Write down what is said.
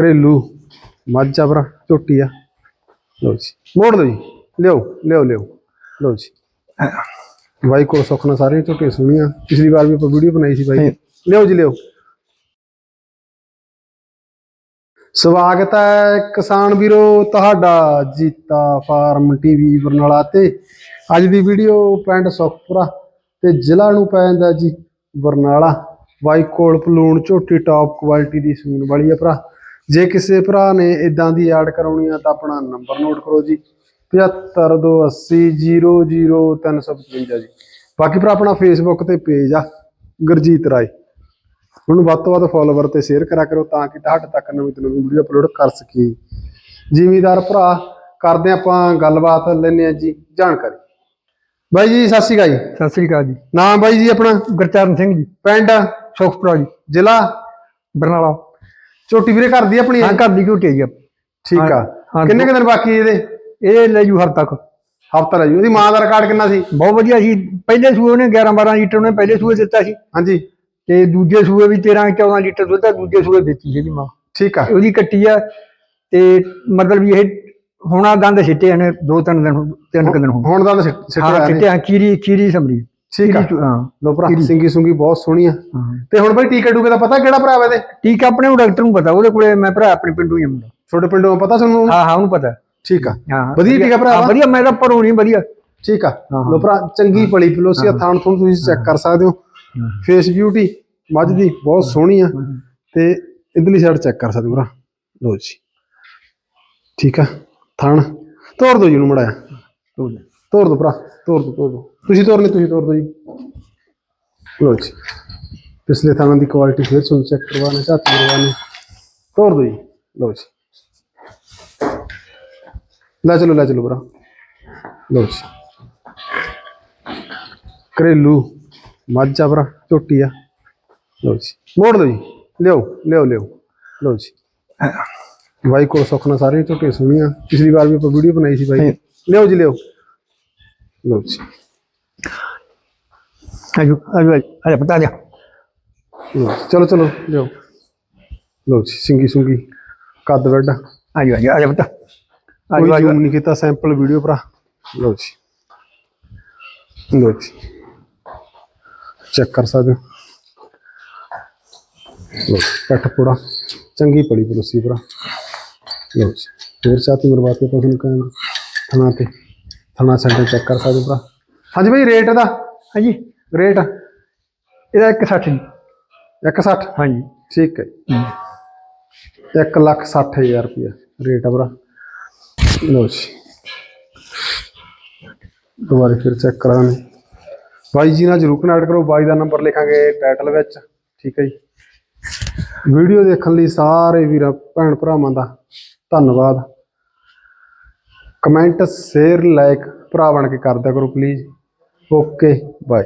ਘਰੇਲੂ ਮੱਝ ਆ ਭਰਾ, ਝੋਟੀ ਆ। ਲਓ ਜੀ। ਮੋੜ ਲਓ ਜੀ। ਲਿਓ ਲਿਓ ਲਿਓ ਲਓ ਜੀ। ਬਾਈ ਕੋਲ ਸੁੱਖ ਨਾਲ ਸਾਰੀਆਂ ਝੋਟੀਆਂ ਸੁਣੀਆਂ ਪਿਛਲੀ ਵਾਰ ਵੀ ਆਪਾਂ ਵੀਡੀਓ ਬਣਾਈ ਸੀ ਬਾਈ। ਲਿਓ ਜੀ ਲਿਓ ਸਵਾਗਤ ਹੈ ਕਿਸਾਨ ਵੀਰੋ, ਤੁਹਾਡਾ ਜੀਤਾ ਫਾਰਮ ਟੀਵੀ ਬਰਨਾਲਾ ਤੇ। ਅੱਜ ਦੀ ਵੀਡੀਓ ਪਿੰਡ ਸੁਖਪੁਰਾ ਤੇ ਜ਼ਿਲ੍ਹਾ ਨੂੰ ਪੈ ਜਾਂਦਾ ਜੀ ਬਰਨਾਲਾ। ਬਾਈ ਕੋਲ ਪਲੂਣ ਝੋਟੀ ਟਾਪ ਕੁਆਲਿਟੀ ਦੀ ਸੂਣ ਵਾਲੀ ਆ ਭਰਾ। ਜੇ ਕਿਸੇ ਭਰਾ ਨੇ ਇਦਾਂ ਦੀ ਐਡ ਕਰਾਉਣੀ ਆ ਤਾਂ ਆਪਣਾ ਨੰਬਰ ਨੋਟ ਕਰੋ ਜੀ। 7528000355 ਜੀ। ਬਾਕੀ ਭਰਾ ਆਪਣਾ ਫੇਸਬੁੱਕ ਤੇ ਪੇਜ ਆ ਗੁਰਜੀਤ ਰਾਏ। ਉਹਨੂੰ ਵੱਧ ਤੋਂ ਵੱਧ ਫੋਲੋਵਰ ਤੇ ਸ਼ੇਅਰ ਕਰਿਆ ਕਰੋ ਤਾਂ ਕਿ ਤੁਹਾਡੇ ਤੱਕ ਨਵੀਂ ਤੋਂ ਨਵੀਂ ਵੀਡੀਓ ਅਪਲੋਡ ਕਰ ਸਕੀਏ। ਜ਼ਿਮੀਦਾਰ ਭਰਾ ਕਰਦੇ ਆਪਾਂ ਗੱਲਬਾਤ ਲੈਣੇ ਆ ਜੀ ਜਾਣਕਾਰੀ। ਬਾਈ ਜੀ ਸਤਿ ਸ਼੍ਰੀ ਅਕਾਲ ਜੀ। ਸਤਿ ਸ੍ਰੀ ਅਕਾਲ ਜੀ। ਨਾਮ ਬਾਈ ਜੀ ਆਪਣਾ? ਗੁਰਚਰਨ ਸਿੰਘ ਜੀ। ਪਿੰਡ? ਸੁਖਪੁਰਾ ਜੀ। ਜ਼ਿਲ੍ਹਾ ਬਰਨਾਲਾ। ਝੋਟੀ ਵੀਰੇ ਘਰ ਦੀ ਆਪਣੀ? ਹੈ ਘਰ ਦੀ ਝੋਟੀ ਹੈ ਜੀ। ਠੀਕ ਆ। ਕਿੰਨੇ ਕੁ ਦਿਨ ਬਾਕੀ ਇਹਦੇ? ਇਹ ਲੈ ਜੂ ਹਰ ਤੱਕ ਹਫਤਾ ਰਹਿ ਜੂ। ਉਹਦੀ ਮਾਂ ਦਾ ਰਿਕਾਰਡ ਕਿੰਨਾ ਸੀ? ਬਹੁਤ ਵਧੀਆ ਸੀ ਪਹਿਲੇ ਸੂਏ ਨੇ 11 12 ਲੀਟਰ ਉਹਨੇ ਪਹਿਲੇ ਸੂਏ ਦਿੱਤਾ ਸੀ। ਹਾਂਜੀ। ਤੇ ਦੂਜੇ ਸੂਏ ਵੀ 13 14 ਲੀਟਰ ਦੁੱਧ ਆ ਦੂਜੇ ਸੂਏ ਦਿੱਤੀ ਸੀ ਜੀ ਮਾਂ। ਠੀਕ ਆ। ਉਹਦੀ ਕੱਟੀ ਆ ਤੇ ਮਤਲਬ ਵੀ ਇਹ ਹੁਣਾ ਦੰਦ ਛਿੱਟੇ ਨੇ ਦੋ ਤਿੰਨ ਦਿਨ ਤਿੰਨ ਕੁ ਦਿਨ ਹੁਣ ਦਾ ਹਾਂ ਰਿਹਾ ਨੇ। ਛਿੱਟੇ ਹਾਂ ਖੀਰੀ ਖੀਰੀ ਸਮਰੀ ਠੀਕ ਆ। ਹਾਂ ਲੋ ਭਰਾ। ਸਿੰਗੀ ਸੁੰਗੀ ਬਹੁਤ ਸੋਹਣੀ ਆ। ਤੇ ਹੁਣ ਬਾਈ ਟੀਕੇ ਟੂਕੇ ਦਾ ਪਤਾ ਕਿਹੜਾ ਭਰਾ ਵਾ ਠੀਕ ਆ, ਆਪਣੇ ਡਾਕਟਰ ਨੂੰ ਪਤਾ ਉਹਦੇ ਕੋਲੇ ਮੈਂ ਭਰਾ ਆਪਣੇ ਪਿੰਡੋਂ ਹੀ ਆ ਮੁੰਡਾ। ਛੋਟੇ ਪਿੰਡੋਂ ਪਤਾ ਤੁਹਾਨੂੰ? ਹਾਂ ਹਾਂ ਉਹਨੂੰ ਪਤਾ। ਠੀਕ ਆ। ਵਧੀਆ ਟੀਕਾ ਭਰਾ? ਵਧੀਆ ਮੈਂ ਤਾਂ ਭਰੋ ਨਹੀਂ ਵਧੀਆ। ਠੀਕ ਆ। ਲੋ ਭਰਾ ਚੰਗੀ ਪਲੀ ਪਲੋਸੀ ਆ ਥਾਣ ਥੁਣ ਤੁਸੀਂ ਚੈੱਕ ਕਰ ਸਕਦੇ ਹੋ। ਫੇਸ ਬਿਊਟੀ ਮੱਝ ਦੀ ਬਹੁਤ ਸੋਹਣੀ ਆ। ਤੇ ਇਧਰਲੀ ਸਾਈਡ ਚੈੱਕ ਕਰ ਸਕਦੇ ਹੋ ਭਰਾ। ਲੋ ਜੀ। ਠੀਕ ਆ। ਥਾਣ। ਤੋੜ ਦੋ ਜੀ ਨੂੰ ਮੜਾਇਆ ਤੋੜ ਦੋ ਭਰਾ ਤੋੜ ਦੋ ਤੋੜ ਦੋ। ਤੁਸੀਂ ਤੋੜਨੀ ਤੁਸੀਂ ਤੋੜ ਦੋ ਜੀ। ਲੋ ਜੀ। ਪਿਛਲੇ ਥਾਣਾਂ ਦੀ ਕੁਆਲਿਟੀ ਫਿਰ ਸੁਣ ਚੈੱਕ ਕਰਵਾਉਣਾ ਚਾਹਤੇ ਕਰਵਾਉਣੇ। ਤੋੜ ਦੋ ਜੀ। ਲੋ ਜੀ। ਲੈ ਚਲੋ ਲੈ ਚਲੋ ਭਰਾ। ਲੋ ਜੀ। ਘਰੇਲੂ ਮੱਝ ਭਰਾ ਝੋਟੀ ਆ। ਲੋ ਜੀ। ਮੋੜ ਲਓ ਜੀ। ਲਿਓ ਲਿਓ ਲਿਓ ਲੋ ਜੀ। ਬਾਈ ਕੋਲ ਸੁੱਖ ਨਾਲ ਸਾਰੀਆਂ ਝੋਟੀਆਂ ਸੁਣੀਆਂ ਪਿਛਲੀ ਵਾਰ ਵੀ ਆਪਾਂ ਵੀਡੀਓ ਬਣਾਈ ਸੀ ਬਾਈ। ਦੀ। ਲਿਓ ਜੀ ਲਿਓ ਲੋ ਜੀ ਆਜੋ ਆਜੋ ਆਜੋ ਪਤਾ ਜਾ ਲਓ ਜੀ, ਚਲੋ ਚਲੋ ਲਿਓ ਲੋ ਜੀ ਸਿੰਗੀ ਸੁੰਗੀ ਕੱਦ ਵੱਡਾ ਆਜੋ ਆਜੋ ਆਜੋ ਪਤਾ ਕੋਈ ਆਜੋ ਆਜੋ ਜ਼ੂਮ ਨਹੀਂ ਕੀਤਾ ਸੈਂਪਲ ਵੀਡੀਓ ਭਰਾ ਲਓ ਜੀ ਲਓ ਜੀ ਚੈੱਕ ਕਰ ਸਕਦੇ ਹੋ ਲਓ ਜੀ, ਪੱਠ ਪੂੜਾ ਚੰਗੀ ਪੜੀ ਪਲੋਸੀ ਭਰਾ ਲਓ ਜੀ ਫੇਰ ਚਾਤੀ ਮਰਵਾ ਕੇ ਆਪਾਂ ਤੁਹਾਨੂੰ ਕਹਾਂਗੇ ਥਣਾ ਤੇ ਥਣਾ ਸੈਂਟਰ ਚੈੱਕ ਕਰ ਸਕਦੇ ਭਰਾ। ਹਾਂਜੀ ਭਾਈ ਰੇਟ ਦਾ। ਹਾਂਜੀ ਰੇਟ ਇਹਦਾ 160 ਜੀ। 160 ਹਾਂਜੀ। ਠੀਕ ਹੈ ਇੱਕ ਲੱਖ ਸੱਠ ਹਜ਼ਾਰ ਰੁਪਇਆ ਰੇਟ ਆ ਭਰਾ। ਲਓ ਜੀ। ਦੁਬਾਰਾ ਫਿਰ ਚੈੱਕ ਕਰਾਂਗੇ। ਬਾਈ ਜੀ ਨਾਲ ਜਰੂਰ ਕਨੈਕਟ ਕਰੋ। ਬਾਈ ਦਾ ਨੰਬਰ ਲਿਖਾਂਗੇ ਟਾਈਟਲ ਵਿੱਚ। ਠੀਕ ਹੈ ਜੀ। ਵੀਡੀਓ ਦੇਖਣ ਲਈ ਸਾਰੇ ਵੀਰਾਂ, ਭੈਣ ਭਰਾਵਾਂ ਦਾ ਧੰਨਵਾਦ। ਕਮੈਂਟ ਸ਼ੇਅਰ ਲਾਈਕ ਭਰਾ ਬਣ ਕੇ ਕਰ ਕਰੋ ਪਲੀਜ਼ ਓਕੇ ਬਾਏ